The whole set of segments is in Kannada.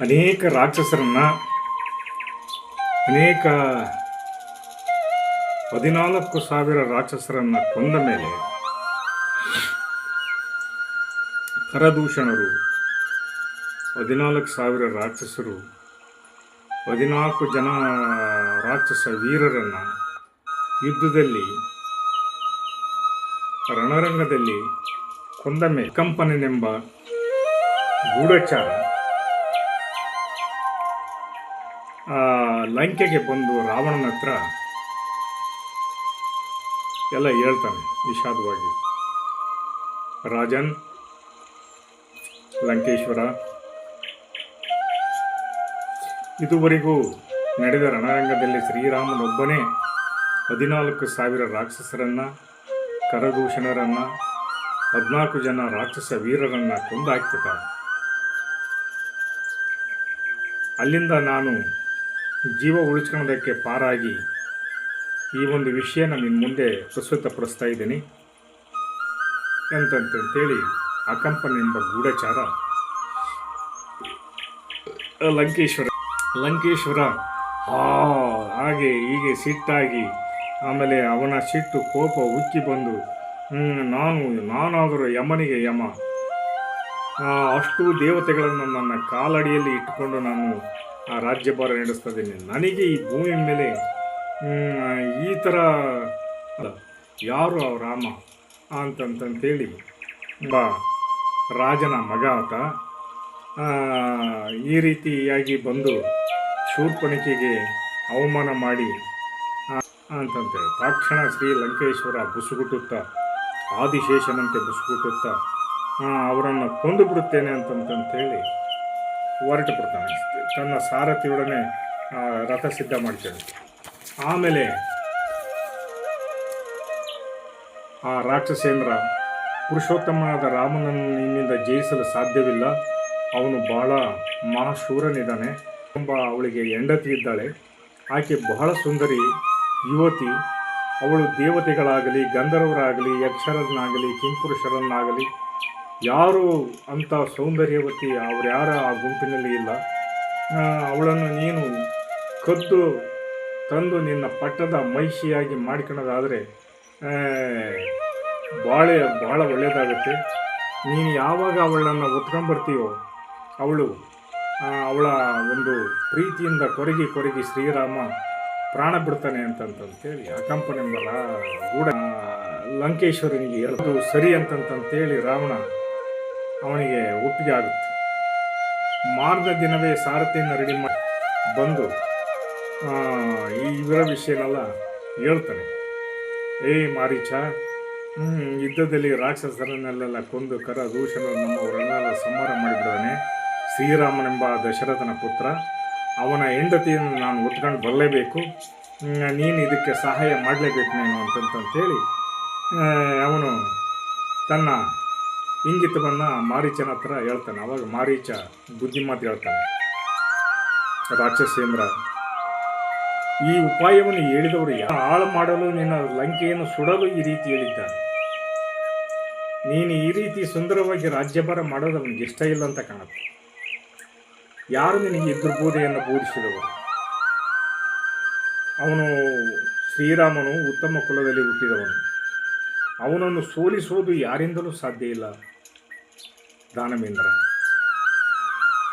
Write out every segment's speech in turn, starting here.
ಅನೇಕ ರಾಕ್ಷಸರನ್ನು, ಅನೇಕ ಹದಿನಾಲ್ಕು ಸಾವಿರ ರಾಕ್ಷಸರನ್ನು ಕೊಂದ ಮೇಲೆ ಕರದೂಷಣರು, ಹದಿನಾಲ್ಕು ಸಾವಿರ ರಾಕ್ಷಸರು, ಹದಿನಾಲ್ಕು ಜನ ರಾಕ್ಷಸ ವೀರರನ್ನು ಯುದ್ಧದಲ್ಲಿ, ರಣರಂಗದಲ್ಲಿ ಕೊಂದ ಮೇಲೆ. ಕಂಪನನೆಂಬ ಗೂಢಚಾರ ಲಂಕೆಗೆ ಬಂದು ರಾವಣನ ಹತ್ರ ಎಲ್ಲ ಹೇಳ್ತಾನೆ ವಿಷಾದವಾಗಿ. ರಾಜನ್, ಲಂಕೇಶ್ವರ, ಇದುವರೆಗೂ ನಡೆದ ರಣರಂಗದಲ್ಲಿ ಶ್ರೀರಾಮನೊಬ್ಬನೇ ಹದಿನಾಲ್ಕು ಸಾವಿರ ರಾಕ್ಷಸರನ್ನು ಕರಭೂಷಣರನ್ನು ಹದಿನಾಲ್ಕು ಜನ ರಾಕ್ಷಸ ವೀರರನ್ನು ಕೊಂದು ಹಾಕ್ಬಿಟ್ಟ ಅಲ್ಲಿಂದ ನಾನು ಜೀವ ಉಳಿಸ್ಕೊಳ್ಳೋದಕ್ಕೆ ಪಾರಾಗಿ ಈ ಒಂದು ವಿಷಯನ ನಿಮ್ಮ ಮುಂದೆ ಪ್ರಸ್ತುತಪಡಿಸ್ತಾ ಇದ್ದೀನಿ. ಎಂತಂತೇಳಿ ಅಕಂಪನ್ ಎಂಬ ಗೂಢಚಾರ. ಲಂಕೇಶ್ವರ. ಲಂಕೇಶ್ವರ. ಹಾಗೆ ಹೀಗೆ ಸಿಟ್ಟಾಗಿ ಆಮೇಲೆ ಅವನ ಸಿಟ್ಟು ಕೋಪ ಉಕ್ಕಿ ಬಂದು "ಹ್ಮ್, ನಾನು ನಾನಾದರೂ ಯಮನಿಗೆ ಯಮ. ಅಷ್ಟು ದೇವತೆಗಳನ್ನು ನನ್ನ ಕಾಲಡಿಯಲ್ಲಿ ಇಟ್ಟುಕೊಂಡು ನಾನು ಆ ರಾಜ್ಯಭಾರ ನಡೆಸ್ತಾ ಇದ್ದೀನಿ ನನಗೆ ಈ ಭೂಮಿ ಮೇಲೆ ಈ ಥರ ಯಾರು ಆ ರಾಮ ಅಂತಂತಂತೇಳಿ ಬಾ, ರಾಜನ ಮಗ ಆತ. ಈ ರೀತಿಯಾಗಿ ಬಂದು ಶೂರ್ಪಣಿಕೆಗೆ ಅವಮಾನ ಮಾಡಿ ಅಂತಂತೇಳಿ. ತಕ್ಷಣ ಶ್ರೀ ಲಂಕೇಶ್ವರ ಬುಸುಗುಟ್ಟುತ್ತಾ, ಆದಿಶೇಷನಂತೆ ಬುಸುಗುಟ್ಟುತ್ತಾ ಅವರನ್ನು ಕೊಂದು ಬಿಡುತ್ತೇನೆ ಅಂತಂತಂತೇಳಿ ಹೊರಟು ಬಿಡ್ತಾನೆ. ತನ್ನ ಸಾರಥಿಯೊಡನೆ ರಥ ಸಿದ್ಧ ಮಾಡ್ತಾನೆ. ಆಮೇಲೆ ಆ ರಾಕ್ಷಸೇಂದ್ರ ಪುರುಷೋತ್ತಮನಾದ ರಾಮನನ್ನು ನಿನ್ನಿಂದ ಜಯಿಸಲು ಸಾಧ್ಯವಿಲ್ಲ. ಅವನು ಬಹಳ ಮಹಾಶೂರನಿದ್ದಾನೆ. ತುಂಬ ಅವಳಿಗೆ ಹೆಂಡತಿ ಇದ್ದಾಳೆ. ಆಕೆ ಬಹಳ ಸುಂದರಿ ಯುವತಿ. ಅವಳು ದೇವತೆಗಳಾಗಲಿ, ಗಂಧರ್ವರಾಗಲಿ, ಯಕ್ಷರನ್ನಾಗಲಿ, ಕಿಂಪುರುಷರನ್ನಾಗಲಿ ಯಾರು ಅಂಥ ಸೌಂದರ್ಯವತಿ ಅವ್ರು ಯಾರ ಆ ಗುಂಪಿನಲ್ಲಿ ಇಲ್ಲ. ಅವಳನ್ನು ನೀನು ಕದ್ದು ತಂದು ನಿನ್ನ ಪಟ್ಟದ ಮಹಿಷಿಯಾಗಿ ಮಾಡ್ಕೊಳ್ಳೋದಾದರೆ ಭಾಳ ಭಾಳ ಒಳ್ಳೆಯದಾಗುತ್ತೆ ನೀನು ಯಾವಾಗ ಅವಳನ್ನು ಒತ್ಕೊಂಡ್ಬರ್ತೀಯೋ ಅವಳು ಅವಳ ಒಂದು ಪ್ರೀತಿಯಿಂದ ಕೊರಗಿ ಕೊರಗಿ ಶ್ರೀರಾಮ ಪ್ರಾಣ ಬಿಡ್ತಾನೆ ಅಂತಂತಂತೇಳಿ ಗೂಢ ಆ, ಲಂಕೇಶ್ವರನಿಗೆ ಎಲ್ಲದೂ ಸರಿ ಅಂತಂತಂತೇಳಿ ರಾವಣ ಅವನಿಗೆ ಒಪ್ಪಿಗೆ ಆಗುತ್ತೆ. ಮಾರ್ದ ದಿನವೇ ಸಾರಥಿಯನ್ನು ರೆಡಿ ಮಾಡಿ ಬಂದು ಈ ಇವರ ವಿಷಯನೆಲ್ಲ ಹೇಳ್ತಾನೆ. ಏಯ್ ಮಾರೀಚ ಯುದ್ಧದಲ್ಲಿ ರಾಕ್ಷಸರನ್ನೆಲ್ಲ ಕೊಂದು ಕರ ದೂಷಣ ನಮ್ಮವರೆಲ್ಲ ಸಂಹಾರ ಮಾಡಿಬಿಡೋನೆ ಶ್ರೀರಾಮನೆಂಬ ದಶರಥನ ಪುತ್ರ, ಅವನ ಹೆಂಡತಿಯನ್ನು ನಾನು ಒತ್ಕೊಂಡು ಬರಲೇಬೇಕು. ನೀನು ಇದಕ್ಕೆ ಸಹಾಯ ಮಾಡಲೇಬೇಕು ನೀನು ಅಂತಂತಂತೇಳಿ ಅವನು ತನ್ನ ಇಂಗಿತವನ್ನು ಮಾರೀಚನ ಹತ್ರ ಹೇಳ್ತಾನೆ. ಅವಾಗ ಮಾರೀಚ ಬುದ್ಧಿಮಾತು ಹೇಳ್ತಾನೆ. ರಾಕ್ಷಸೇಂದ್ರ, ಈ ಉಪಾಯವನ್ನು ಹೇಳಿದವರು ಹಾಳು ಮಾಡಲು ನಿನ್ನ ಲಂಕೆಯನ್ನು ಸುಡಲು ಈ ರೀತಿ ಹೇಳಿದ್ದಾನೆ. ನೀನು ಈ ರೀತಿ ಸುಂದರವಾಗಿ ರಾಜ್ಯಭಾರ ಮಾಡೋದು ಅವನಿಗೆ ಇಷ್ಟ ಇಲ್ಲ ಅಂತ ಕಾಣುತ್ತೆ. ಯಾರು ನಿನಗೆ ದುರ್ಬೋಧೆಯನ್ನು ಬೋಧಿಸಿದವರು? ಅವನು ಶ್ರೀರಾಮನು ಉತ್ತಮ ಕುಲದಲ್ಲಿ ಹುಟ್ಟಿದವನು. ಅವನನ್ನು ಸೋಲಿಸುವುದು ಯಾರಿಂದಲೂ ಸಾಧ್ಯ ಇಲ್ಲ. ದಾನವೇಂದ್ರ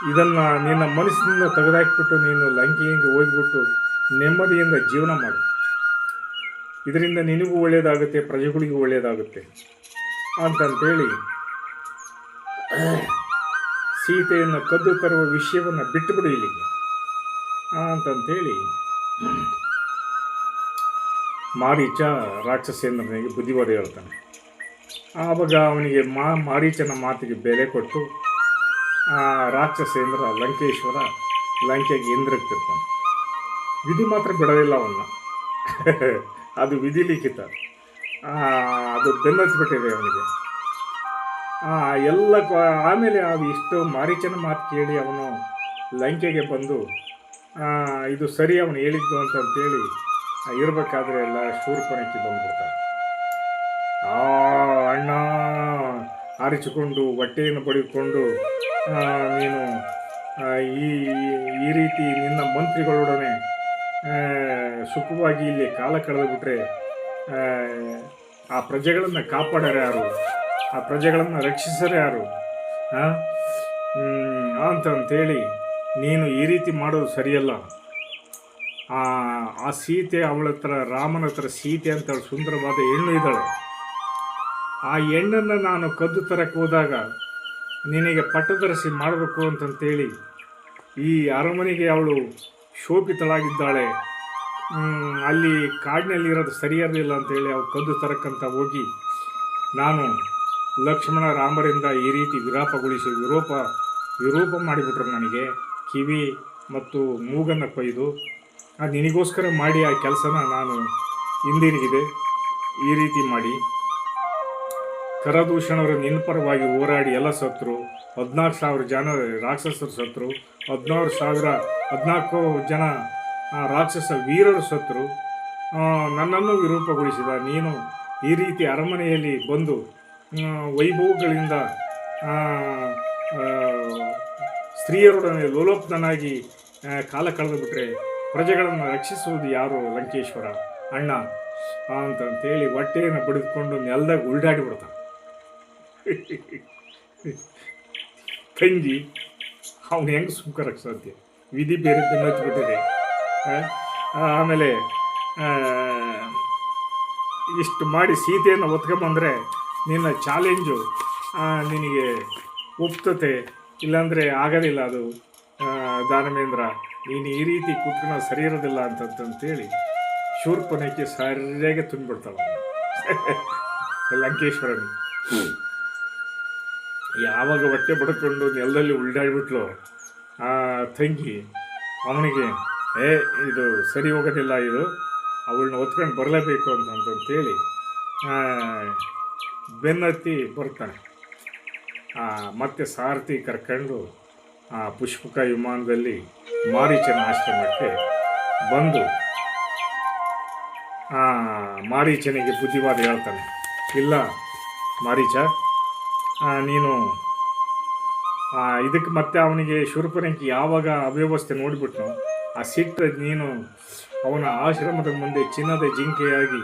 ಇದನ್ನ ನಿನ್ನ ಮನಸ್ಸಿನಿಂದ ತೆಗೆದಾಕ್ಬಿಟ್ಟು ನೀನು ಲಂಕೆಗೆ ಹೋಗಿಬಿಟ್ಟು ನೆಮ್ಮದಿಯಿಂದ ಜೀವನ ಮಾಡು. ಇದರಿಂದ ನಿನಗೂ ಒಳ್ಳೆಯದಾಗುತ್ತೆ ಪ್ರಜೆಗಳಿಗೂ ಒಳ್ಳೆಯದಾಗುತ್ತೆ ಅಂತಂತೇಳಿ ಸೀತೆಯನ್ನು ಕದ್ದು ತರುವ ವಿಷಯವನ್ನು ಬಿಟ್ಟುಬಿಡು ಇಲ್ಲಿಗೆ. ಅಂತಂತೇಳಿ ಮಾರೀಚ ರಾಕ್ಷಸೇಂದ್ರನಿಗೆ ಬುದ್ಧಿವಾದ ಹೇಳ್ತಾನೆ. ಆವಾಗ ಅವನಿಗೆ ಮಾ, ಮಾರೀಚನ ಮಾತಿಗೆ ಬೆಲೆ ಕೊಟ್ಟು, ಆ ರಾಕ್ಷಸೇಂದ್ರ ಲಂಕೇಶ್ವರ ಲಂಕೆಗೆ ಹಿಂದಿರುಗ್ತಿರ್ತಾನೆ. ವಿಧಿ ಮಾತ್ರ ಬಿಡೋದಿಲ್ಲ ಅವನ್ನ. ಅದು ವಿಧಿ ಲಿಖಿತ. ಅದು ಬೆನ್ನಿಸ್ಬಿಟ್ಟಿದೆ ಅವನಿಗೆ. ಎಲ್ಲ ಆಮೇಲೆ ಅದು ಇಷ್ಟು ಮಾರೀಚನ ಮಾತು ಕೇಳಿ ಅವನು ಲಂಕೆಗೆ ಬಂದು ಇದು ಸರಿ ಅವನು ಹೇಳಿದ್ದು ಅಂತಂತೇಳಿ ಇರಬೇಕಾದ್ರೆ ಎಲ್ಲ ಶೂರ್ಪಣಕ್ಕೆ ಬಂದ್ಬಿಡ್ತಾರೆ ಆ ಅಣ್ಣ ಆರಿಸಿಕೊಂಡು ಬಟ್ಟೆಯನ್ನು ಪಡೆದುಕೊಂಡು ನೀನು ಈ ಈ ರೀತಿ ನಿನ್ನ ಮಂತ್ರಿಗಳೊಡನೆ ಸುಖವಾಗಿ ಇಲ್ಲಿ ಕಾಲ ಕಳೆದುಬಿಟ್ರೆ ಆ, ಆ ಪ್ರಜೆಗಳನ್ನು ಕಾಪಾಡೋರು ಯಾರು? ಆ ಪ್ರಜೆಗಳನ್ನು ರಕ್ಷಿಸೋರು ಯಾರು? ಅಂತಂತೇಳಿ ನೀನು ಈ ರೀತಿ ಮಾಡೋದು ಸರಿಯಲ್ಲ. ಆ ಸೀತೆ ಅವಳ ಹತ್ರ ರಾಮನ ಹತ್ರ ಸೀತೆ ಅಂತ ಸುಂದರವಾದ ಹೆಣ್ಣು ಇದ್ದಾಳೆ. ಆ ಹೆಣ್ಣನ್ನು ನಾನು ಕದ್ದು ತರಕ್ಕೆ ಹೋದಾಗ ನಿನಗೆ ಪಟ್ಟದರಸಿ ಮಾಡಬೇಕು ಅಂತಂತೇಳಿ ಈ ಅರಮನೆಗೆ ಅವಳು ಶೋಭಿತಳಾಗಿದ್ದಾಳೆ. ಅಲ್ಲಿ ಕಾಡಿನಲ್ಲಿರೋದು ಇರೋದು ಸರಿಯಿರಲಿಲ್ಲ ಅಂತೇಳಿ ಅವ್ಳು ಕದ್ದು ತರಕ್ಕಂತ ಹೋಗಿ ನಾನು ಲಕ್ಷ್ಮಣ ರಾಮರಿಂದ ಈ ರೀತಿ ವಿರಾಪಗೊಳಿಸಿ ವಿರೂಪ ವಿರೂಪ ಮಾಡಿಬಿಟ್ರು ನನಗೆ. ಕಿವಿ ಮತ್ತು ಮೂಗನ್ನು ಕೊಯ್ದು ಅದು ನಿನಗೋಸ್ಕರ ಮಾಡಿ ಆ ಕೆಲಸನ ನಾನು ಹಿಂದಿರುಗಿದೆ. ಈ ರೀತಿ ಮಾಡಿ. ಕರದೂಷಣರು ನಿನ್ಪರವಾಗಿ ಹೋರಾಡಿ ಎಲ್ಲ ಸತ್ರು ಹದಿನಾಲ್ಕು ಸಾವಿರ ಜನ ರಾಕ್ಷಸರು ಸತ್ರು, ಹದಿನಾರು ಸಾವಿರ, ಹದಿನಾಲ್ಕು ಜನ ರಾಕ್ಷಸ ವೀರರು ಸತ್ರು. ನನ್ನನ್ನು ವಿರೂಪಗೊಳಿಸಿದ ನೀನು ಈ ರೀತಿ ಅರಮನೆಯಲ್ಲಿ ಬಂದು ವೈಭವಗಳಿಂದ ಸ್ತ್ರೀಯರೊಡನೆ ಲೋಲೋಪ್ತನಾಗಿ ಕಾಲ ಕಳೆದು ಬಿಟ್ಟರೆ ಪ್ರಜೆಗಳನ್ನು ರಕ್ಷಿಸುವುದು ಯಾರು ಲಂಕೇಶ್ವರ? ಅಣ್ಣ ಅಂತಂತೇಳಿ ಹೊಟ್ಟೆಯನ್ನು ಬಡಿದುಕೊಂಡು ನೆಲದಾಗ ಉಲ್ಡಾಡಿ ಬಿಡ್ತಾನೆ. ತಂಗಿ ಅವ್ನು ಹೆಂಗೆ ಸುಮ್ಕರಕ್ಕೆ ಸಾಧ್ಯ? ವಿಧಿ ಬೇರೆ ಬಿಟ್ಟಿದೆ. ಆಮೇಲೆ ಇಷ್ಟು ಮಾಡಿ ಸೀತೆಯನ್ನು ಒತ್ಕೊಂಬಂದರೆ ನಿನ್ನ ಚಾಲೆಂಜು ನಿನಗೆ ಒಪ್ತತೆ ಇಲ್ಲಾಂದರೆ ಆಗೋದಿಲ್ಲ ಅದು. ದಾನವೇಂದ್ರ, ನೀನು ಈ ರೀತಿ ಕೂತ್ಕೊಂಡು ಸರಿ ಇರೋದಿಲ್ಲ ಅಂತಂತೇಳಿ ಶೂರ್ಪನಕ್ಕೆ ಸರಿಯಾಗಿ ತುಂಬಿಬಿಡ್ತಾವ ಲಂಕೇಶ್ವರನಿ. ಯಾವಾಗ ಹೊಟ್ಟೆ ಬಡ್ಕೊಂಡು ನೆಲದಲ್ಲಿ ಉಲ್ಡಾಡ್ಬಿಟ್ಲು ಆ ತಂಗಿ, ಅವನಿಗೆ, ಏ, ಇದು ಸರಿ ಹೋಗೋದಿಲ್ಲ ಇದು, ಅವಳನ್ನ ಹೊತ್ಕೊಂಡು ಬರಲೇಬೇಕು ಅಂತ ಅಂತಂತೇಳಿ ಬೆನ್ನತ್ತಿ ಬರ್ತಾನೆ. ಮತ್ತೆ ಸಾರಥಿ ಕರ್ಕೊಂಡು, ಆ ಪುಷ್ಪಕ ವಿಮಾನದಲ್ಲಿ ಮಾರೀಚನ ಆಶ್ರಮಕ್ಕೆ ಬಂದು ಮಾರೀಚನಿಗೆ ಬುದ್ಧಿವಾದ ಹೇಳ್ತಾನೆ, ಇಲ್ಲ ಮಾರೀಚ ನೀನು ಇದಕ್ಕೆ ಮತ್ತೆ ಅವನಿಗೆ ಶುರುಪರಂಕಿ ಯಾವಾಗ ಅವ್ಯವಸ್ಥೆ ನೋಡಿಬಿಟ್ನು, ಆ ಸಿಟ್ಟು ನೀನು ಅವನ ಆಶ್ರಮದ ಮುಂದೆ ಚಿನ್ನದ ಜಿಂಕೆಯಾಗಿ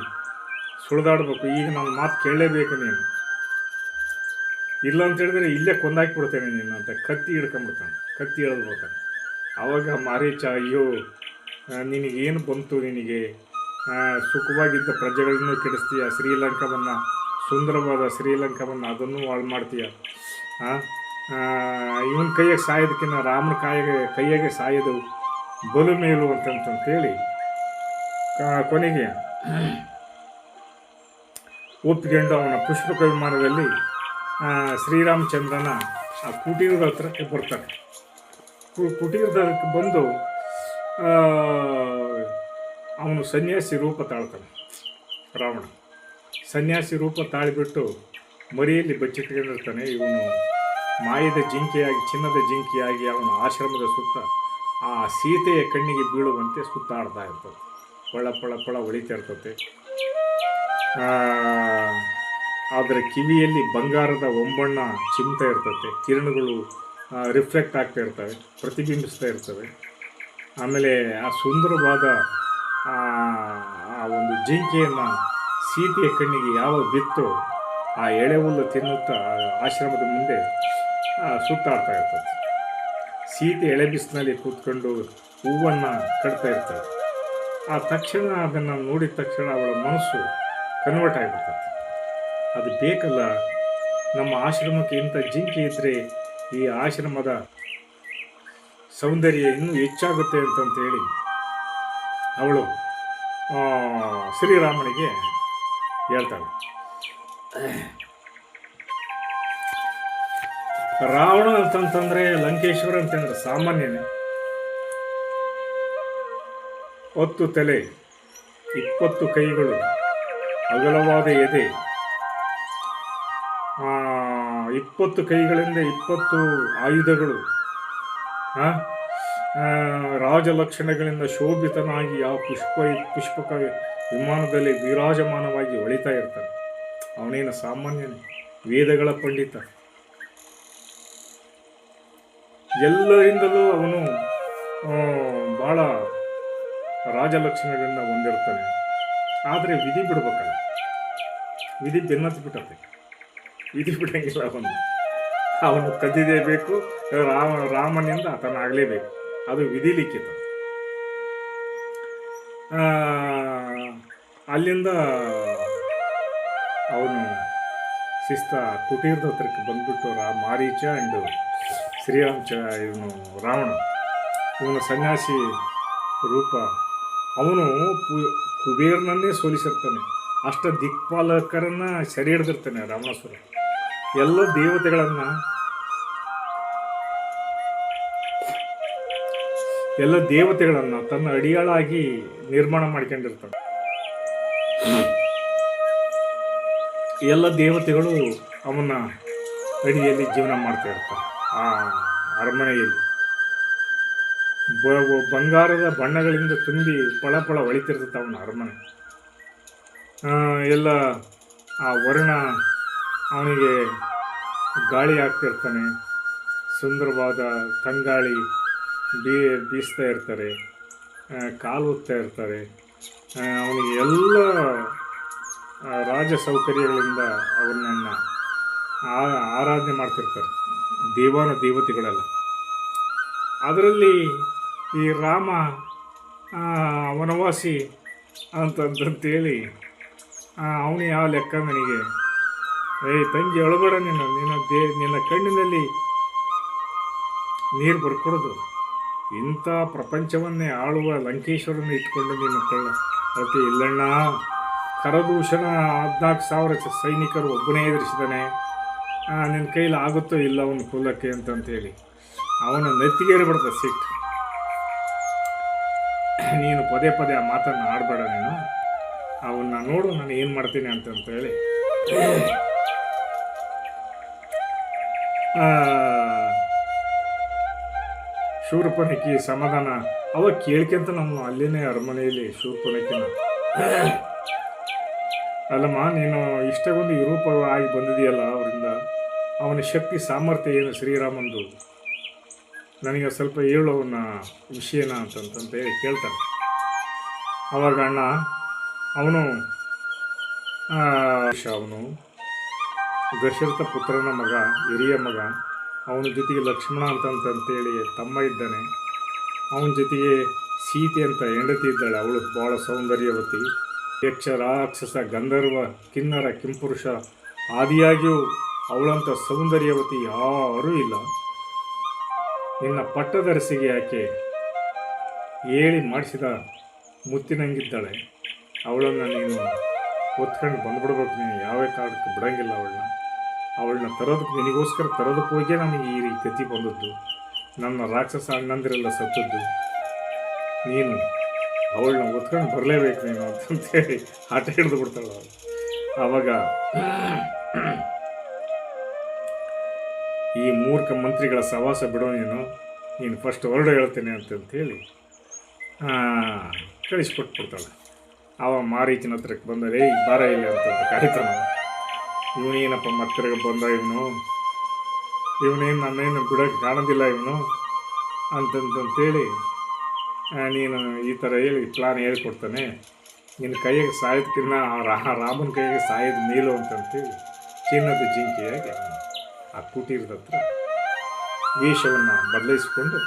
ಸುಳಿದಾಡಬೇಕು. ಈಗ ನಾನು ಮಾತು ಕೇಳಲೇಬೇಕು ನೀನು. ಇಲ್ಲ ಅಂತ ಹೇಳಿದ್ರೆ ಇಲ್ಲೇ ಕೊಂದಾಕಿಬಿಡ್ತೇನೆ ನೀನು ಅಂತ ಕತ್ತಿ ಹಿಡ್ಕೊಂಬಿಡ್ತಾನೆ ಕತ್ತಿ ಹೇಳ್ಬಿಡ್ತಾನೆ ಆವಾಗ ಮಾರೀಚ, ಅಯ್ಯೋ ನಿನಗೇನು ಬಂತು ನಿನಗೆ? ಸುಖವಾಗಿದ್ದ ಪ್ರಜೆಗಳನ್ನು ಕೆಡಿಸ್ತೀಯ ಶ್ರೀಲಂಕಾವನ್ನು? ಸುಂದರವಾದ ಶ್ರೀಲಂಕಾವನ್ನು ಅದನ್ನು ಹಾಳು ಮಾಡ್ತೀಯ? ಇವನ ಕೈಯಾಗೆ ಸಾಯೋದಕ್ಕಿಂತ ರಾಮನ ಕಾಯಿಗೆ, ಕೈಯಾಗೆ ಸಾಯೋದು ಬಲು ಮೇಲು ಅಂತಂತಂತೇಳಿ ಕೊನೆಗೆ ಒಪ್ಪಿಕೊಂಡು ಅವನ ಪುಷ್ಪಕ ವಿಮಾನದಲ್ಲಿ ಶ್ರೀರಾಮಚಂದ್ರನ ಆ ಕುಟೀರದ ಹತ್ರಕ್ಕೆ ಬರ್ತಾನೆ. ಕುಟೀರದ ಬಂದು ಅವನು ಸನ್ಯಾಸಿ ರೂಪ ತಾಳ್ತಾನೆ ರಾವಣ. ಸನ್ಯಾಸಿ ರೂಪ ತಾಳಿಬಿಟ್ಟು ಮರಿಯಲ್ಲಿ ಬಚ್ಚಿಟ್ಕೊಂಡಿರ್ತಾನೆ ಇವನು. ಮಾಯದ ಜಿಂಕೆಯಾಗಿ, ಚಿನ್ನದ ಜಿಂಕೆಯಾಗಿ ಅವನ ಆಶ್ರಮದ ಸುತ್ತ ಆ ಸೀತೆಯ ಕಣ್ಣಿಗೆ ಬೀಳುವಂತೆ ಸುತ್ತಾಡ್ತಾ ಇರ್ತದೆ. ಪಳ ಪಳ ಪಳ ಒಳಿತಾ ಇರ್ತದೆ. ಅದರ ಕಿವಿಯಲ್ಲಿ ಬಂಗಾರದ ಒಂಬಣ್ಣ ಚಿಮ್ತಾ ಇರ್ತದೆ. ಕಿರಣಗಳು ರಿಫ್ಲೆಕ್ಟ್ ಆಗ್ತಾ ಇರ್ತವೆ, ಪ್ರತಿಬಿಂಬಿಸ್ತಾ ಇರ್ತವೆ. ಆಮೇಲೆ ಆ ಸುಂದರವಾದ ಆ ಒಂದು ಜಿಂಕೆಯನ್ನು ಸೀತೆಯ ಕಣ್ಣಿಗೆ ಯಾವಾಗ ಬಿತ್ತು ಆ ಎಳೆ ಹುಲ್ಲು ತಿನ್ನುತ್ತಾ ಆಶ್ರಮದ ಮುಂದೆ ಸುತ್ತಾಡ್ತಾ ಇರ್ತದೆ. ಸೀತೆ ಎಳೆ ಬಿಸಿನಲ್ಲಿ ಕೂತ್ಕೊಂಡು ಹೂವನ್ನು ಕಟ್ತಾ ಇರ್ತಾರೆ ಆ ತಕ್ಷಣ ಅದನ್ನು ನೋಡಿದ ತಕ್ಷಣ ಅವಳ ಮನಸ್ಸು ಕನ್ವರ್ಟ್ ಆಗಿಬಿಡ್ತದೆ. ಅದು ಬೇಕಲ್ಲ, ನಮ್ಮ ಆಶ್ರಮಕ್ಕೆ ಇಂಥ ಜಿಂಕೆ ಇದ್ದರೆ ಈ ಆಶ್ರಮದ ಸೌಂದರ್ಯ ಇನ್ನೂ ಹೆಚ್ಚಾಗುತ್ತೆ ಅಂತಂತೇಳಿ ಅವಳು ಶ್ರೀರಾಮನಿಗೆ ಹೇಳ್ತಾಳೆ ರಾವಣ ಅಂತಂತಂದ್ರೆ ಲಂಕೇಶ್ವರ ಅಂತಂದ್ರೆ ಸಾಮಾನ್ಯನೇ. ಹತ್ತು ತಲೆ, ಇಪ್ಪತ್ತು ಕೈಗಳು, ಅಗಲವಾದ ಎದೆ. ಇಪ್ಪತ್ತು ಕೈಗಳಿಂದ ಇಪ್ಪತ್ತು ಆಯುಧಗಳು. ರಾಜಲಕ್ಷಣಗಳಿಂದ ಶೋಭಿತನಾಗಿ ಯಾವ ಪುಷ್ಪ, ಪುಷ್ಪಕ ವಿಮಾನದಲ್ಲಿ ವಿರಾಜಮಾನವಾಗಿ ಹೊಳಿತಾ ಇರ್ತಾನೆ ಅವನೇನು ಸಾಮಾನ್ಯನೇ? ವೇದಗಳ ಪಂಡಿತ. ಎಲ್ಲರಿಂದಲೂ ಅವನು ಬಹಳ ರಾಜಲಕ್ಷಣಗಳನ್ನ ಹೊಂದಿರ್ತಾನೆ. ಆದರೆ ವಿಧಿ ಬಿಡ್ಬೇಕಲ್ಲ. ವಿಧಿ ಬೆನ್ನತ್ತು ಬಿಟ್ಟತೆ. ವಿಧಿ ಬಿಡಂಗಿಲ್ಲ ಅವನು. ಅವನು ಕದ್ದಿದೇ ಬೇಕು, ರಾಮ, ರಾಮನಿಂದ ಆತನಾಗಲೇಬೇಕು. ಅದು ವಿಧಿ ಲಿಖಿತ. ಅಲ್ಲಿಂದ ಅವನು ಶಿಸ್ತ ಕುಟೀರದ ಹತ್ರಕ್ಕೆ ಬಂದ್ಬಿಟ್ಟು ರಾ ಮಾರೀಚ ಆ್ಯಂಡ್ ಶ್ರೀರಾಮಚ, ಇವನು ರಾವಣ, ಇವನ ಸನ್ಯಾಸಿ ರೂಪ, ಅವನು ಕುಬೇರನನ್ನೇ ಸೋಲಿಸಿರ್ತಾನೆ. ಅಷ್ಟ ದಿಕ್ಪಾಲಕರನ್ನು ಸೆರೆ ಹಿಡಿದಿರ್ತಾನೆ ರಾವಣಾಸುರ. ಎಲ್ಲ ದೇವತೆಗಳನ್ನು ಎಲ್ಲ ದೇವತೆಗಳನ್ನು ತನ್ನ ಅಡಿಯಾಳಾಗಿ ನಿರ್ಮಾಣ ಮಾಡ್ಕೊಂಡಿರ್ತಾನೆ. ಎಲ್ಲ ದೇವತೆಗಳು ಅವನ ಅಡಿಯಲ್ಲಿ ಜೀವನ ಮಾಡ್ತಾ ಇರ್ತಾರೆ. ಆ ಅರಮನೆಯಲ್ಲಿ. ಬ- ಬಂಗಾರದ ಬಣ್ಣಗಳಿಂದ ತುಂಬಿ ಪಳ ಪಳ ಹೊಳಿತಿರ್ತದೆ ಅವನ ಅರಮನೆ. ಎಲ್ಲ ಆ ವರ್ಣ ಅವನಿಗೆ ಗಾಳಿ ಆಗ್ತಿರ್ತಾನೆ ಸುಂದರವಾದ ತಂಗಾಳಿ ಬೀ, ಬೀಸ್ತಾ ಇರ್ತಾರೆ. ಕಾಲು ಒತ್ತಾ ಇರ್ತಾರೆ. ಅವನಿಗೆ ಎಲ್ಲ ರಾಜ ಸೌಕರ್ಯಗಳಿಂದ ಅವನನ್ನು ಆರಾಧನೆ ಮಾಡ್ತಿರ್ತಾರೆ. ದೇವಾನು ದೇವತೆಗಳೆಲ್ಲ. ಅದರಲ್ಲಿ ಈ ರಾಮ ಆ, ವನವಾಸಿ ಅಂತಂತೇಳಿ ಅವನು ಯಾವ ಲೆಕ್ಕ ನನಗೆ ಏಯ್ ತಂಗಿ ಅಳಬೇಡ ನೀನು ನಿನ್ನ ದೇ ನಿನ್ನ ಕಣ್ಣಿನಲ್ಲಿ ನೀರು ಬರ್ಕೊಡೋದು. ಇಂಥ ಪ್ರಪಂಚವನ್ನೇ ಆಳುವ ಲಂಕೇಶ್ವರನ ಇಟ್ಕೊಂಡು ನೀನು ಕಳ್ಳ. ಅದಕ್ಕೆ ಇಲ್ಲಣ್ಣ ಕರದೂಷಣ ಹದಿನಾಲ್ಕು ಸಾವಿರ ಸೈನಿಕರು ಒಬ್ಬನೇ ಎದುರಿಸಿದಾನೆ ನಿನ್ನ ಕೈಲಿ ಆಗುತ್ತೋ ಇಲ್ಲ ಅವನು ಕೊಲ್ಲಕ್ಕೆ ಅಂತಂತೇಳಿ ಅವನ ನೆತ್ತಿಗೇರಿ ಬಿಡ್ತದೆ ಸಿಟ್ಟು. ನೀನು ಪದೇ ಪದೇ ಆ ಮಾತನ್ನು ಆಡಬೇಡ ನೀನು. ಅವನ್ನ ನೋಡು, ನಾನು ಏನು ಮಾಡ್ತೀನಿ ಅಂತಂತೇಳಿ. ಹೇಳಿ ಶೂರ್ಪನಖಿ ಸಮಾಧಾನ ಅವ ಕೇಳ್ಕೊಂತ ನಮ್ಮ ಅಲ್ಲಿನೇ ಅರಮನೆಯಲ್ಲಿ ಶೂರ್ಪನಖಿನ ಅಲ್ಲಮ್ಮ, ನೀನು ಇಷ್ಟಗೊಂದು ವಿರೂಪ ಆಗಿ ಬಂದಿದೆಯಲ್ಲ ಅವರಿಂದ. ಅವನ ಶಕ್ತಿ, ಸಾಮರ್ಥ್ಯ ಏನು ಶ್ರೀರಾಮಂದು? ನನಗೆ ಸ್ವಲ್ಪ ಹೇಳು ಅವನ ವಿಷಯನ ಅಂತಂತಂತ ಹೇಳಿ ಕೇಳ್ತಾನೆ. ಅವಾಗ ಅಣ್ಣ ಅವನು ಅವನು. ದಶರಥ ಪುತ್ರನ ಮಗ, ಹಿರಿಯ ಮಗ, ಅವನ ಜೊತೆಗೆ ಲಕ್ಷ್ಮಣ ಅಂತಂತಂತೇಳಿ ತಮ್ಮ ಇದ್ದಾನೆ. ಅವನ ಜೊತೆಗೆ ಸೀತೆ ಅಂತ ಹೆಂಡತಿ ಇದ್ದಾಳೆ, ಅವಳು ಭಾಳ ಸೌಂದರ್ಯವತಿ. ಯಕ್ಷ ರಾಕ್ಷಸ, ಗಂಧರ್ವ, ಕಿನ್ನರ, ಕಿಂಪುರುಷ, ಆದಿಯಾಗಿಯೂ ಅವಳಂಥ ಸೌಂದರ್ಯವತಿ ಯಾರೂ ಇಲ್ಲ. ನಿನ್ನ ಪಟ್ಟದರಸಿಗೆ ಯಾಕೆ ಹೇಳಿ ಮಾಡಿಸಿದ ಮುತ್ತಿನಂಗಿದ್ದಾಳೆ? ಅವಳನ್ನು ನೀನು ಒತ್ಕೊಂಡು ಬಂದ್ಬಿಡ್ಬೇಕು. ನೀನು ಯಾವ ಕಾರಣಕ್ಕೆ ಬಿಡೋಂಗಿಲ್ಲ ಅವಳನ್ನ. ಅವಳನ್ನ ತರೋದಕ್ಕೆ ನಿನಗೋಸ್ಕರ ತರೋದಕ್ಕೆ ಹೋಗಿ ನನಗೆ ಈ ರೀತಿ ಗತಿ ಬಂದದ್ದು. ನನ್ನ ರಾಕ್ಷಸ ಅಣ್ಣಂದಿರೆಲ್ಲ ಸತ್ತದ್ದು. ನೀನು ಅವಳನ್ನ ಒತ್ಕೊಂಡು ಬರಲೇಬೇಕು ನೀನು ಅಂತಂತೇಳಿ ಆಟ ಹಿಡಿದು ಬಿಡ್ತಾಳೆ ಅವಳು. ಈ ಮೂರ್ಖ ಮಂತ್ರಿಗಳ ಸವಾಸ ಬಿಡೋ ನೀನು ನೀನು ಫಸ್ಟ್ ಹೊರಡು ಹೇಳ್ತೇನೆ ಅಂತಂತೇಳಿ ಕಳಿಸ್ಕೊಟ್ಬಿಡ್ತಾಳೆ ಅವ ಮಾರೀಚಿನ ಹತ್ರಕ್ಕೆ ಬಂದರೆ ಈಗ ಬಾರ ಇಲ್ಲ ಅಂತ ಕಾಯ್ತಾನ ಇವನೇನಪ್ಪ ಮತ್ತರಿಗೆ ಬಂದ ಇವನು? ಇವನೇನು ನನ್ನೇನು ಬಿಡೋಕ್ಕೆ ಕಾಣೋದಿಲ್ಲ ಇವನು? ಅಂತಂತಂತೇಳಿ ನೀನು ಈ ಥರ ಹೇಳಿ ಪ್ಲಾನ್ ಹೇಳ್ಕೊಡ್ತಾನೆ. ನಿನ್ನ ಕೈಯಾಗ ಸಾಯೋದಕ್ಕಿನ್ನ ಆ ರಾಮನ ಕೈಯಾಗ ಸಾಯೋದು ಮೇಲು ಅಂತಂತೇಳಿ ಚಿನ್ನದ ಜಿಂಕೆಯಾಗಿ ಆ ಕುಟೀರದ ಹತ್ರ ವೇಷವನ್ನು ಬದಲಾಯಿಸಿಕೊಂಡು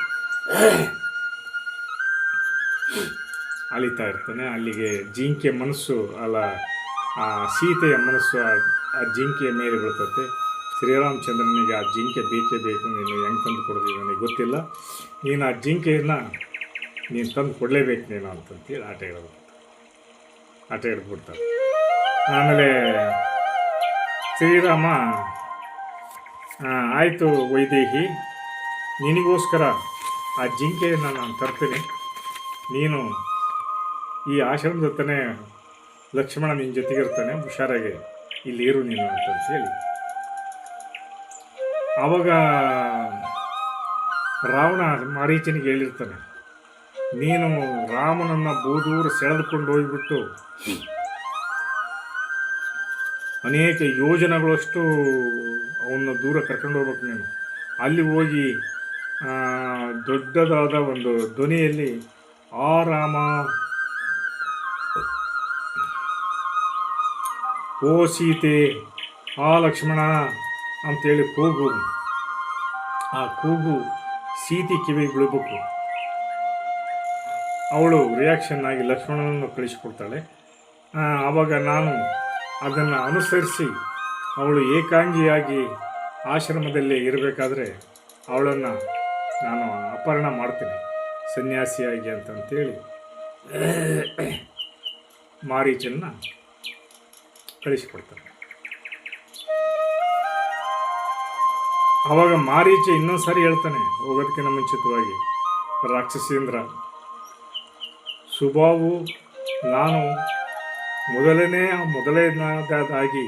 ಅಳಿತಾ ಇರ್ತಾನೆ. ಅಲ್ಲಿಗೆ ಜಿಂಕೆ ಮನಸ್ಸು, ಅಲ್ಲ, ಆ ಸೀತೆಯ ಮನಸ್ಸು, ಆ ಜಿಂಕೆಯ ಮೇಲೆ ಬೀಳ್ತತೆ. ಶ್ರೀರಾಮಚಂದ್ರನಿಗೆ ಆ ಜಿಂಕೆ ಬೇಕೇ ಬೇಕು, ನೀನು ಹೆಂಗೆ ತಂದು ಕೊಡೋದು ನನಗೆ ಗೊತ್ತಿಲ್ಲ. ನೀನು ಆ ಜಿಂಕೆಯನ್ನು ನೀನು ತಂದು ಕೊಡಲೇಬೇಕು ನೀನು ಅಂತಂತೇಳಿ ಆಟ ಹೇಳೋದು ಆಟ ಹಿಡ್ಬಿಡ್ತಾರೆ ಆಮೇಲೆ ಶ್ರೀರಾಮ ಆಯಿತು ವೈದೇಹಿ, ನಿನಗೋಸ್ಕರ ಆ ಜಿಂಕೆಯನ್ನು ನಾನು ತರ್ತೀನಿ. ನೀನು ಈ ಆಶ್ರಮದ ಹತ್ರನೇ ಲಕ್ಷ್ಮಣ ನಿನ್ನ ಜೊತೆಗಿರ್ತಾನೆ ಹುಷಾರಾಗಿ ಇಲ್ಲಿ ಇರು ನೀನು ಅಂತ ಹೇಳಿ. ಆವಾಗ ರಾವಣ ಮಾರೀಚನಿಗೆ ಹೇಳಿರ್ತಾನೆ ನೀನು ರಾಮನನ್ನ ಬೂದೂರು ಸೆಳೆದುಕೊಂಡು ಹೋಗಿಬಿಟ್ಟು ಅನೇಕ ಯೋಜನೆಗಳಷ್ಟು ಅವನ್ನ ದೂರ ಕರ್ಕೊಂಡು ಹೋಗ್ಬೇಕು ನೀನು. ಅಲ್ಲಿ ಹೋಗಿ ದೊಡ್ಡದಾದ ಒಂದು ಧ್ವನಿಯಲ್ಲಿ ಆ ರಾಮ ಓ ಸೀತೆ, ಆ ಲಕ್ಷ್ಮಣ ಅಂತೇಳಿ ಕೂಗು. ಆ ಕೂಗು ಸೀತೆ ಕಿವಿಗೆ ಬೀಳಬೇಕು. ಅವಳು ರಿಯಾಕ್ಷನ್ ಆಗಿ ಲಕ್ಷ್ಮಣನನ್ನು ಕಳಿಸಿಕೊಡ್ತಾಳೆ. ಆವಾಗ ನಾನು ಅದನ್ನು ಅನುಸರಿಸಿ ಅವಳು ಏಕಾಂಗಿಯಾಗಿ ಆಶ್ರಮದಲ್ಲಿ ಇರಬೇಕಾದ್ರೆ ಅವಳನ್ನು ನಾನು ಅಪಹರಣ ಮಾಡ್ತೀನಿ, ಸನ್ಯಾಸಿಯಾಗಿ ಅಂತಂತೇಳಿ ಮಾರೀಚನ್ನ ಕಳಿಸಿಕೊಡ್ತಾನೆ ಆವಾಗ ಮಾರೀಚ ಇನ್ನೊಂದು ಸಾರಿ ಹೇಳ್ತಾನೆ ಹೋಗೋದಕ್ಕಿಂತ ಮುಂಚಿತವಾಗಿ ರಾಕ್ಷಸೇಂದ್ರ. ಸುಬಾವು ನಾನು ಮೊದಲನೇ ಮೊದಲನೇದಾಗಿ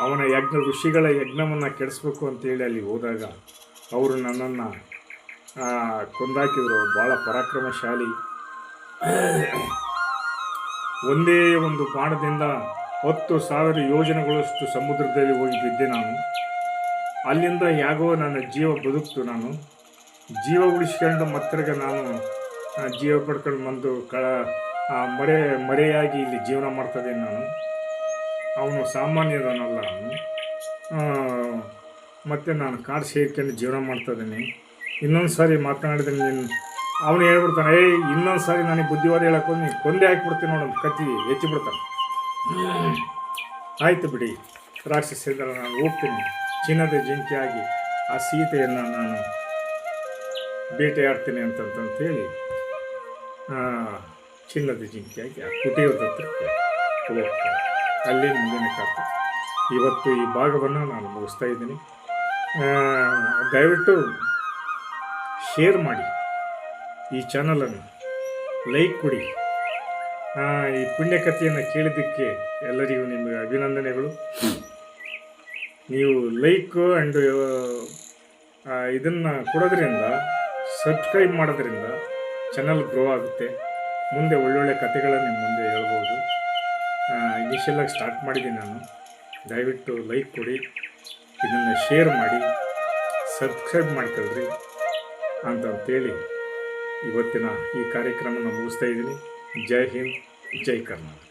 ಅವನ ಯಜ್ಞ, ಋಷಿಗಳ ಯಜ್ಞವನ್ನು ಕೆಡಿಸ್ಬೇಕು ಅಂತೇಳಿ ಅಲ್ಲಿ ಹೋದಾಗ ಅವರು ನನ್ನನ್ನು ಕೊಂದಾಕಿದ್ರು. ಭಾಳ ಪರಾಕ್ರಮಶಾಲಿ. ಒಂದೇ ಒಂದು ಬಾಣದಿಂದ ಹತ್ತು ಸಾವಿರ ಯೋಜನೆಗಳಷ್ಟು ಸಮುದ್ರದಲ್ಲಿ ಹೋಗಿ ಬಿದ್ದೆ ನಾನು. ಅಲ್ಲಿಂದ ಯಾಗೋ ನನ್ನ ಜೀವ ಬದುಕ್ತು ನಾನು. ಜೀವ ಉಳಿಸ್ಕೊಂಡು ಮತ್ತಿರ್ಗ ನಾನು ಜೀವ ಪಡ್ಕೊಂಡು ಬಂದು ಕಳ ಮರೆ, ಮರೆಯಾಗಿ ಇಲ್ಲಿ ಜೀವನ ಮಾಡ್ತದೆ ನಾನು. ಅವನು ಸಾಮಾನ್ಯದನಲ್ಲ ಅವನು. ಮತ್ತು ನಾನು ಕಾಡು ಸೇರ್ಕೊಂಡು ಜೀವನ ಮಾಡ್ತಾಯಿದ್ದೀನಿ ಇನ್ನೊಂದು ಸಾರಿ ಮಾತನಾಡಿದ್ರೆ ನೀನು, ಅವನು ಹೇಳ್ಬಿಡ್ತಾನೆ, ಏಯ್, ಇನ್ನೊಂದು ಸಾರಿ ನನಗೆ ಬುದ್ಧಿವಾದ ಹೇಳಕ್ಕೆ ನೀನು ಕೊಂದೇ ಹಾಕ್ಬಿಡ್ತೀನಿ ನೋಡೋದು ಕತ್ತಿ ಹೆಚ್ಚಿಬಿಡ್ತಾನೆ ಬಿಡ್ತಾನೆ. ಆಯಿತು ಬಿಡಿ ರಾಕ್ಷಸೇಂದ್ರ ನಾನು ಹೋಗ್ತೀನಿ. ಚಿನ್ನದ ಜಿಂಕೆಯಾಗಿ ಆ ಸೀತೆಯನ್ನು ನಾನು ಬೇಟೆಯಾಡ್ತೀನಿ ಅಂತಂತಂತೇಳಿ ಚಿನ್ನದ ಜಿಂಕೆಯಾಗಿ ಆ ಕುಟಿಯೋದ ಹತ್ರಕ್ಕೆ ಹೋಗ್ತಾರೆ ಅಲ್ಲಿ ಮುಂದಿನ ಕಾತು. ಇವತ್ತು ಈ ಭಾಗವನ್ನು ನಾನು ಮುಗಿಸ್ತಾ ಇದ್ದೀನಿ. ದಯವಿಟ್ಟು ಶೇರ್ ಮಾಡಿ. ಈ ಚಾನಲನ್ನು ಲೈಕ್ ಕೊಡಿ. ಈ ಪುಣ್ಯಕಥೆಯನ್ನು ಕೇಳಿದ್ದಕ್ಕೆ ಎಲ್ಲರಿಗೂ ನಿಮಗೆ ಅಭಿನಂದನೆಗಳು. ನೀವು ಲೈಕ್ ಆ್ಯಂಡ್ ಇದನ್ನು ಕೊಡೋದ್ರಿಂದ ಸಬ್ಸ್ಕ್ರೈಬ್ ಮಾಡೋದ್ರಿಂದ ಚಾನಲ್ ಗ್ರೋ ಆಗುತ್ತೆ. ಮುಂದೆ ಒಳ್ಳೊಳ್ಳೆ ಕಥೆಗಳನ್ನು ನಿಮ್ಮ ಮುಂದೆ ಹೇಳ್ಬೋದು. ಇನಿಷಿಯಲಾಗಿ ಸ್ಟಾರ್ಟ್ ಮಾಡಿದ್ದೀನಿ ನಾನು. ದಯವಿಟ್ಟು ಲೈಕ್ ಕೊಡಿ. ಇದನ್ನು ಶೇರ್ ಮಾಡಿ. ಸಬ್ಸ್ಕ್ರೈಬ್ ಮಾಡ್ಕೊಳ್ರಿ ಅಂತಂತೇಳಿ ಇವತ್ತಿನ ಈ ಕಾರ್ಯಕ್ರಮನ ಮುಗಿಸ್ತಾ ಇದ್ದೀನಿ. ಜೈ ಹಿಂದ್, ಜೈ ಕರ್ನಾಟಕ.